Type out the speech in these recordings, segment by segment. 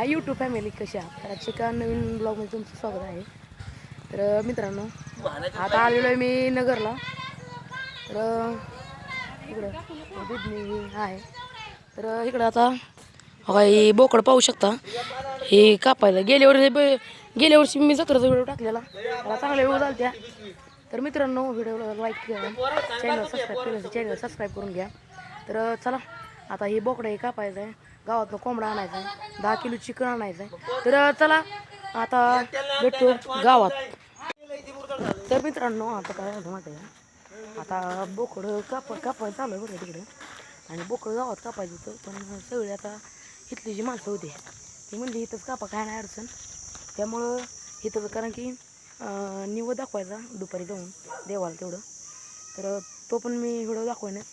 हा YouTube family कशी आहात तर आजच्या एका नवीन ब्लॉगमध्ये तुमचं स्वागत आहे. तर मित्रांनो आता आलेलो आहे मी नगरला. तर इकडं आहे. तर इकडं आता ही बोकड पाहू शकता. हे कापायला गेल्या वर्षी ब- गेल्या वर्षी मी जत्राचा व्हिडिओ टाकलेला. मला चांगला व्हिडिओ झाला त्या तर मित्रांनो व्हिडिओला लाईक करा. चॅनल सबस्क्राईब केलं चॅनल सबस्क्राईब करून घ्या. तर चला आता हे बोकडं हे कापायचं आहे. गावातनं कोंबडा आणायचा आहे दहा किलो चिकन आणायचं आहे तर चला आता भेटतो गावात. तर मित्रांनो आता काय झालं माहिती आहे का? आता बोकडं काप कापायला चालू आहे बरं तिकडे. आणि बोकडं गावात कापायचं होतं पण सगळे आता इथली जी माणसं होती ती म्हणली इथंच कापा काय नाही अडचण. त्यामुळं इथं कारण की निव दाखवायचा दुपारी जाऊन देवाला तेवढं. तर तो पण मी व्हिडिओ दाखवेनच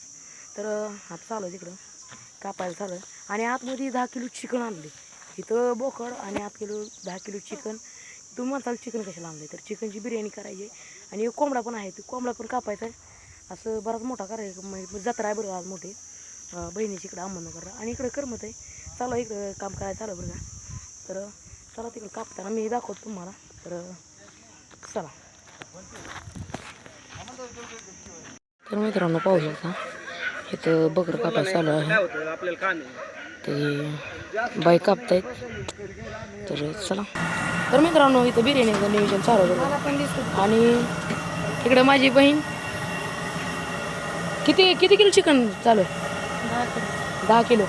तर आता चालू आहे तिकडं. कापायला चालू आहे. आणि आतमध्ये दहा किलो चिकन आणले. इथं बोकड आणि आत किलो दहा किलो चिकन. तुम्ही म्हणताल चिकन कशाला आणले तर चिकनची बिर्याणी करायची आहे. आणि एक कोंबडा पण आहे. तो कोंबडा पण कापायचा आहे. असं बराच मोठा करायचं म्हणजे जत्रा आहे बरं आज मोठी. बहिणीची इकडं अहमदनगरला. आणि इकडं करमत आहे. चालू इकडं काम करायला चालू बरं का. तर चला तिकडं कापताना मी दाखवतो तुम्हाला. तर चला. तर मित्रांनो पाहू शकता. इथं बकर कापायला चालू आहे. ते बाई कापतायत. तर चला. तर मित्रांनो इथं बिर्याणीचं नियोजन चालू आहे आणि इकडं माझी बहीण. किती किती किलो चिकन चालू आहे? दहा किलो.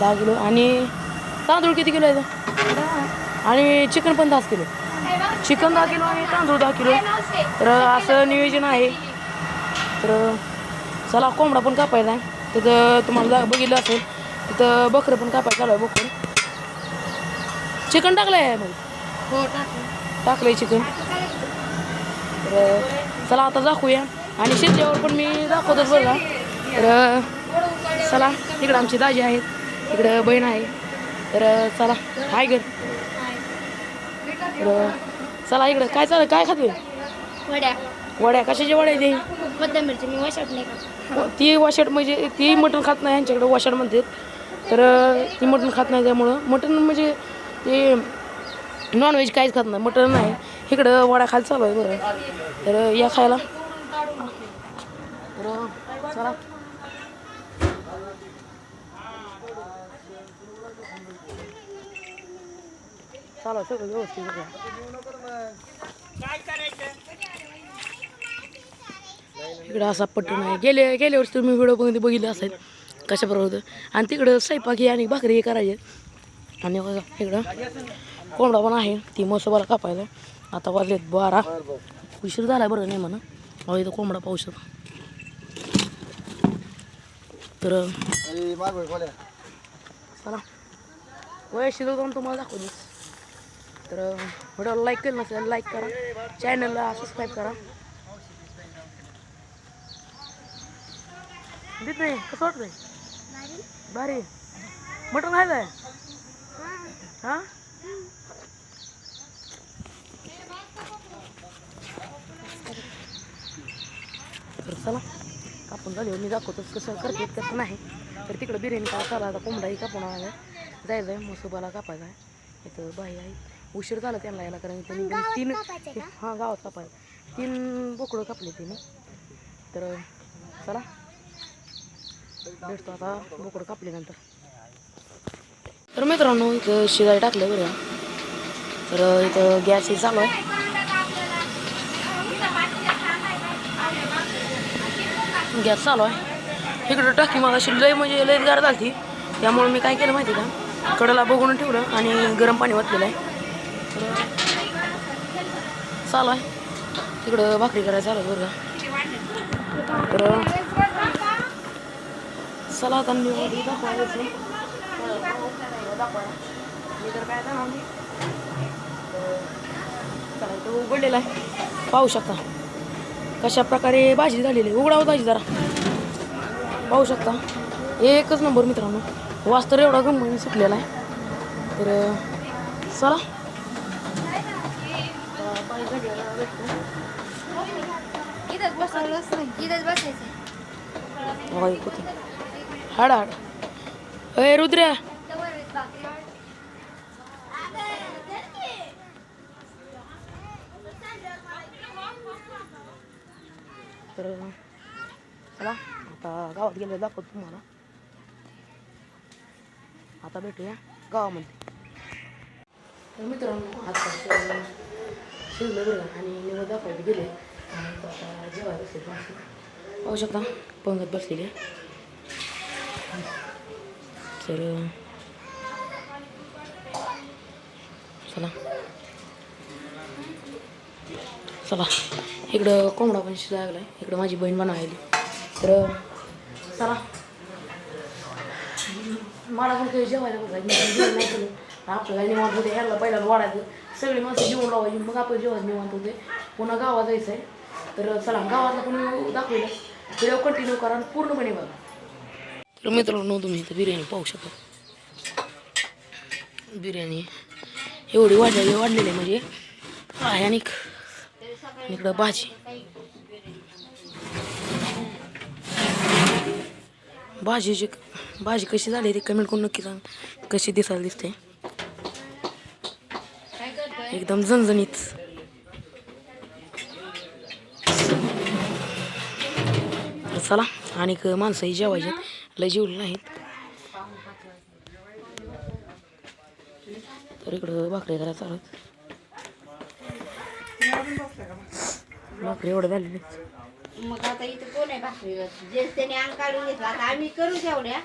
दहा किलो. आणि तांदूळ किती किलो आहे? आणि चिकन पण दहाच किलो. चिकन दहा किलो आणि तांदूळ दहा किलो. तर असं नियोजन आहे. तर चला कोंबडा पण कापायचा आहे. तिथं तुम्हाला बघितलं असेल तिथं बकरं पण कापायचं चालू आहे बकर. चिकन टाकलं आहे मग? हो टाकलं आहे चिकन. तर चला आता दाखवूया आणि शेतीवर पण मी दाखवतोच का. तर चला इकडं आमची दाजी आहेत. इकडं बहीण आहे. तर चला हाय घर. तर चला इकडं काय चालू काय खातोय? वड्या. वड्या. कशाच्या वड्या ते मी नाही का ती वाशाड म्हणजे ती मटण खात नाही यांच्याकडे वाशाड म्हणतात. तर ती मटण खात नाही त्यामुळं. मटण म्हणजे ते नॉनव्हेज काहीच खात नाही. मटण नाही. इकडं वडा खायला चालू आहे बरं. तर या खायला. तर चला. चालू सगळं व्यवस्थित बघा. इकडं असा पट्टून आहे. गेले गेल्या वर्षी तुम्ही व्हिडिओ बघितले बघितले असेल. तशाप्रकारे होतं? आणि तिकडं स्वयंपाकी आणि भाकरी हे करायचे. आणि इकडं कोंबडा पण आहे. ती मसोबाला कापायला. आता वाजलेत बारा. उशीर झाला बरं नाही म्हणा. अहो इथं कोंबडा पाहू शकतो तर चला. वयाशी जाऊन तुम्हाला दाखवू तर व्हिडिओला लाईक केलं नसेल लाईक करा. चॅनलला सबस्क्राईब करा. देत नाही कसं वाटतंय? भारी. मटण आहे काय हा? तर चला कापून झाले मी दाखवतो कसं करते कसं नाही. तर तिकडं बिर्याणी आहे आता कोंबडाही कापून आहे जायचं आहे मसोबाला कापायचा आहे. इथं बाई आहे. उशीर झाला त्यांना यायला कारण त्यांनी तीन हां गावात कापायचं तीन बोकडं कापले तिने. तर चला भेटतो आता बोकड कापल्यानंतर. तर मित्रांनो इथं शिजाय टाकलं बरं. तर इथं गॅस हे चालू आहे. गॅस चालू आहे. इकडं टाकी मला अशी लय म्हणजे लय गार झाली त्यामुळे मी काय केलं माहिती का? कडेला बघून ठेवलं आणि गरम पाणी वाटलेलं आहे. तर चालू आहे. तिकडं भाकरी करायला चालू बरं का? तर चला आता निवड दाखवायचं मी तर काय जाणार नाही चला इथं उघडलेला आहे पाहू शकता। कशा प्रकारे भाजी झालेली आहे. उघडावं भाजी जरा. पाहू शकता. एकच नंबर मित्रांनो. वास तर एवढा गंभीर सुटलेला आहे. तर चला. बसायचं. हाड हाड अय रुद्र. तर चला आता गावात गेलं दाखवतो तुम्हाला. आता भेटूया गावामध्ये. तर मित्रांनो आता शिवलं आणि निवड दाखवत गेले. आणि आता जेवायला पाहू शकता पंगत बसलेली आहे. तर चला. चला. इकडं कोंबडा पण शिजायला लागलाय. इकडं माझी बहीण बनवायली तर चला. मला पण काही जेवायला बघायचं जेवण केलं. आपलं काही निवांत होते. ह्याला पहिल्याला वाढायचं. सगळी माणसं जेवण लावायची. मग आपण जेवण निवांत होते. पुन्हा गावात जायचं आहे तर चला. गावातला पण दाखवलं. व्हिडिओ कंटिन्यू करा आणि पूर्णपणे बघा. तर मित्रांनो तुम्ही इथं बिर्याणी पाहू शकता. बिर्याणी एवढी वाढलेली वाढलेली आहे म्हणजे आहे आणि इकडं भाजी. भाजीची भाजी कशी झाली ती कमेंट करून नक्की सांग. कशी दिसायला दिसते. एकदम झणझणीत. चला आणि माणसंही जेवायचे. लय जेवले नाहीत. तर इकडं भाकरी करा चालू. भाकरी एवढं झालेली मग आता इथं कोण आहे भाकरीवर जे त्याने अंग काढून घेतला. आता आम्ही करू तेवढ्या.